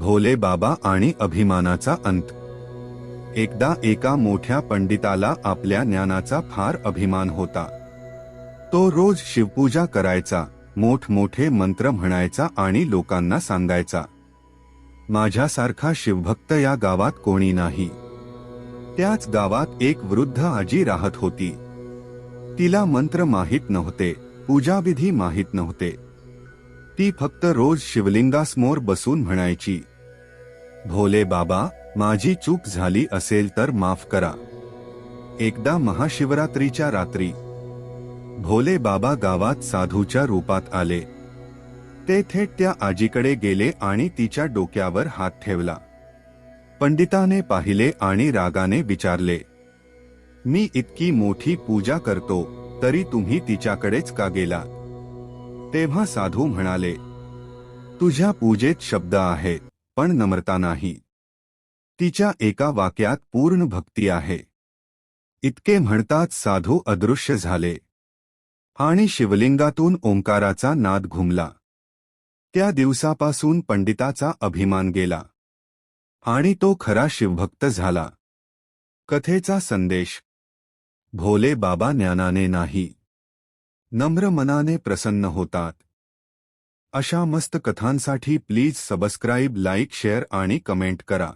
भोले बाबा आणि अभिमानाचा अंत. एकदा एका मोठ्या पंडिताला आपल्या ज्ञानाचा फार अभिमान होता. तो रोज शिवपूजा करायचा मोठमोठे मंत्र म्हणायचा आणि लोकांना सांगायचा. माझ्यासारखा शिवभक्त या गावात कोणी नाही. त्याच गावात एक वृद्ध आजी राहत होती. तिला मंत्र माहीत नव्हते पूजाविधी माहीत नव्हते. ती फक्त रोज शिवलिंगासमोर बसून म्हणायची भोले बाबा माझी चूक झाली असेल तर माफ करा. एकदा महाशिवरात्रीच्या रात्री भोले बाबा गावात साधूच्या रूपात आले. ते थेट त्या आजीकडे गेले आणि तिच्या डोक्यावर हात ठेवला. पंडिताने पाहिले आणि रागाने विचारले मी इतकी मोठी पूजा करतो तरी तुम्ही तिच्याकडेच का गेला? तेव्हा साधू म्हणाले तुझ्या पूजेत शब्द आहेत. पण नम्रता नाही. तिच्या एका वाक्यात पूर्ण भक्ती आहे. इतके म्हणताच साधू अदृश्य झाले. आणि शिवलिंगातून ओंकाराचा नाद घुमला. त्या दिवसापासून पंडिताचा अभिमान गेला. आणि तो खरा शिवभक्त झाला. कथेचा संदेश. भोले बाबा ज्ञानाने नाही. नम्र मनाने प्रसन्न होतात. अशा मस्त कथांसाठी प्लीज सबस्क्राईब लाईक शेअर आणि कमेंट करा.